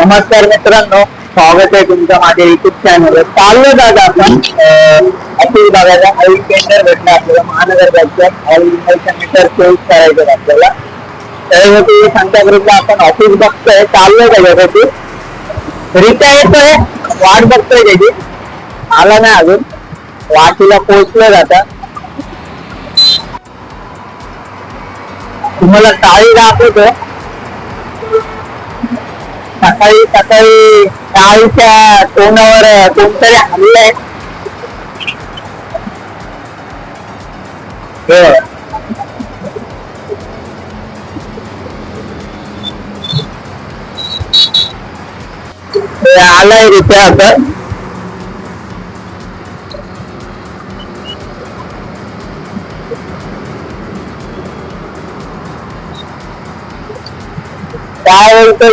नमस्कार मित्रांनो स्वागत आहे तुमचं माझ्या युट्यूब चॅनल चाललो दादा आपण अतिल भागाचा ऑइल टेंडर भेटला आपल्याला महानगर बँकेत ऑइल इन्व्हर्शन मीटर चेंज करायचं आपल्याला. त्याच्यावरती सांगता ग्रुपला आपण ऑफिस बघतोय चाललोय त्याच्यासाठी रिक्षा येतोय वाट बघतोय त्याची. आला नाही अजून. वाटीला पोहोचलं आता. तुम्हाला टाळी दाखवतो सकाळी सकाळी गाईच्या तोंडावर कोणतरी हल्लंय आलाय रुपया आता. काय बोलतोय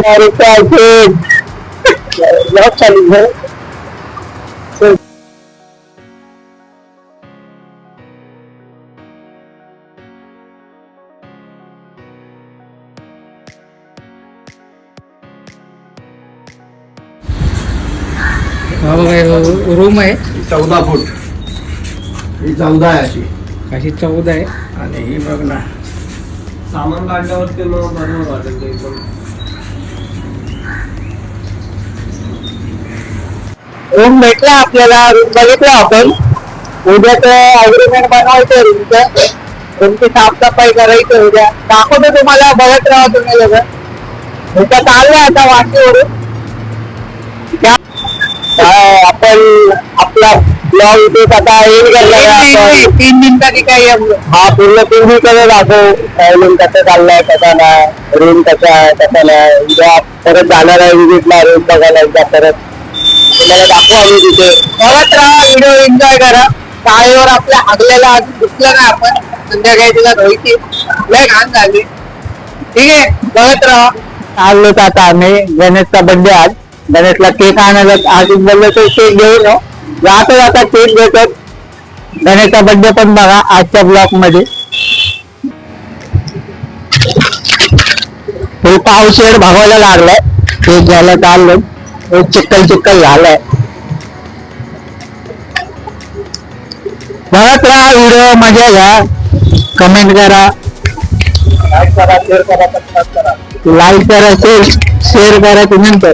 चालू आहे रूम आहे. चौदा फूट. ही चौदा आहे अशी. अशी चौदा आहे. आणि ही बघ ना. सामान काढल्यावरती मग बरोबर वाटेल ते रूम भेटला आपल्याला. रूम बघितला आपण. उद्या तर अग्रीमेंट बनवायचं रूमचं रूमची साफसफाई करायची उद्या. दाखवतो तुम्हाला बघत राहा तुम्ही लोक मी तर आता आपण आपला ब्लॉग इथे आता करणार तीन मिनिटाची काय हा पूर्ण तीन दिवसाचं दाखव. रूम कसं चाललाय कसा नाही? रूम कसा आहे कसा नाही? उद्या परत जाणार आहे विजिटला रूम बघायला एकदा परत. तुम्हाला दाखवा तिथे. बघत राहा व्हिडिओ एन्जॉय करा. काळेवर आपल्या हागलेला दुखलं ना आपण. संध्याकाळी तिला धोयची लय घाण झाली. ठीक आहे? बघत राहा. आलो आता आम्ही गणेशचा बड्डे आज. गणेशला केक आणायला आज बोललो तर केक घेऊन जातो आता केक देतात गणेशचा बड्डे पण बघा आजच्या ब्लॉकमध्ये. पावशेर भागवायला लागलाय. केक घ्यायला चाललो वो चिक्कल चिक्कल झालंय बघत राहा व्हिडिओ मज़ा घ्या कमेंट करा। लाइक करा शेयर करा सब्सक्राइब करा। लाइक करा शेयर करा कमेंट करा।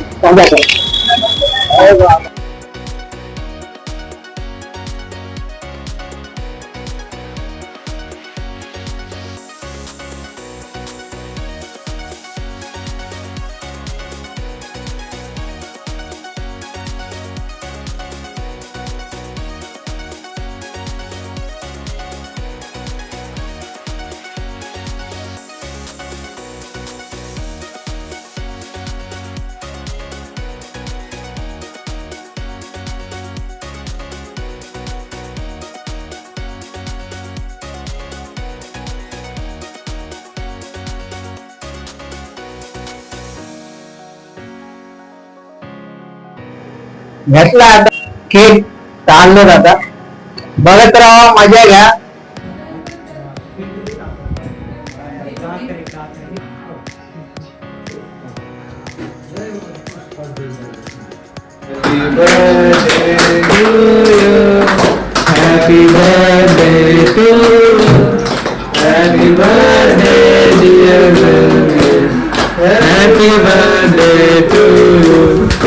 घेतला आता केक आणलं जाता बघत राहा मजा घ्या Happy birthday to you. Happy birthday, dear Happy birthday to you.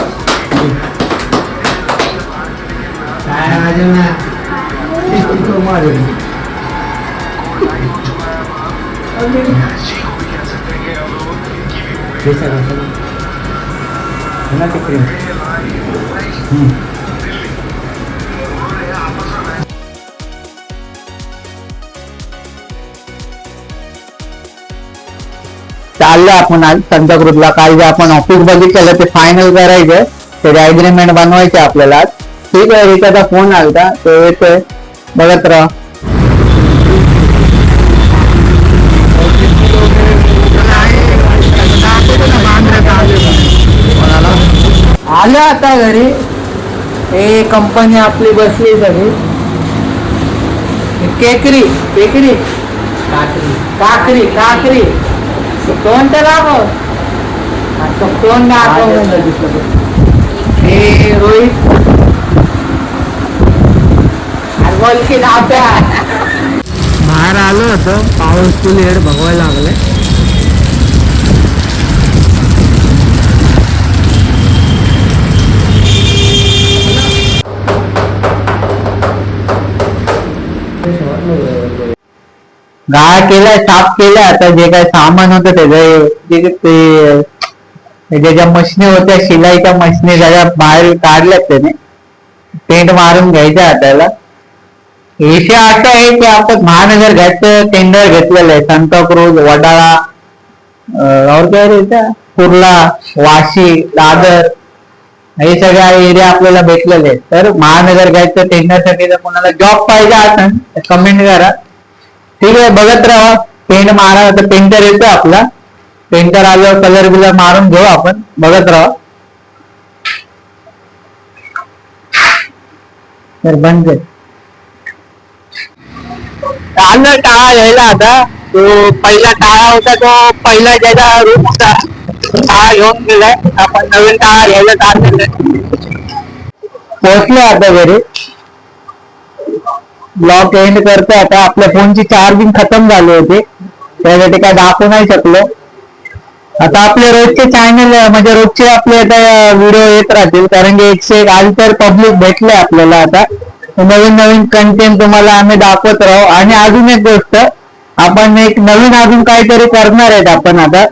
United Cream. Hmm. चाललो आपण आज संताक्रूजला काल जे आपण ऑफिस बघित केलं ते फायनल करायचंय ते अग्रीमेंट बनवायचे आपल्याला. ठीक आहे रिकाचा फोन आलता. तो येतोय. बघत राहा. आलं आता घरी. हे कंपनी आपली बसली घरी केकरी केकरी. काकरी. काकरी काकरी. तोंड तर कोण आता हे रोहित. बोल की दाब्या बाहेर आलो होतं पाऊस फुल हेड बघवायला लागलंय. गाळा केलाय साफ केलाय. आता जे काय सामान होतं त्याचं ते ज्या मशनी होत्या शिलाईच्या मशनी सगळ्या बाहेर काढल्यात त्याने. पेंट मारून घ्यायच्या हाताला. विषय असा आहे की आपण महानगर घ्यायचं टेंडर घेतलेलं आहे. संतक्रूज वडाळा और काय रे कुर्ला वाशी दादर. हे सगळ्या एरिया आपल्याला भेटलेले आहेत. तर महानगर घ्यायचं टेंडरसाठी जर कोणाला जॉब पाहिजे असेल तर कमेंट करा. ठीक आहे बघत राहा. पेंट मारा तर पेंटर येतो आपला पेंटर आल्यावर कलर बिलर मारून घेऊ आपण. बघत राहा. तर बंद आलं टाळा घ्यायला आता. तो पहिला टाळा होता तो पहिला ज्याचा रूम होता टाळा घेऊन गेलाय. आपण नवीन टाळा घ्यायला चाललेलं पोहोचलो आता घरी. ब्लॉक एंड करतो. आता आपल्या फोनची चार्जिंग खतम झाली होती. त्यासाठी काय दाखवू नाही शकलो. आता आपले रोजचे चॅनल म्हणजे रोजचे आपले आता व्हिडिओ येत राहतील. कारण की एकशे एक आज तर पब्लिक भेटले आपल्याला आता. नवीन नवीन कंटेंट तुम्हाला आम्ही दाखवत राहू. आणि अजून एक गोष्ट आपण एक नवीन अजून काहीतरी करणार आहेत आपण आता.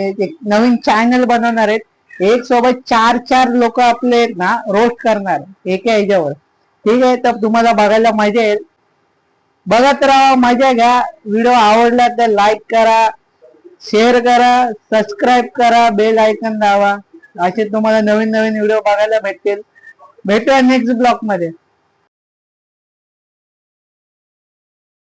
एक नवीन चॅनल बनवणार आहेत. एक सोबत चार चार लोक आपले आहेत ना रोस्ट करणार एका ह्याच्यावर. ठीक आहे तर तुम्हाला बघायला मजा येईल बघत राहा मजा घ्या. व्हिडिओ आवडला तर लाईक करा शेअर करा सबस्क्राईब करा बेल आयकन दावा असे तुम्हाला नवीन नवीन व्हिडिओ बघायला भेटतील. भेटूया नेक्स्ट ब्लॉगमध्ये.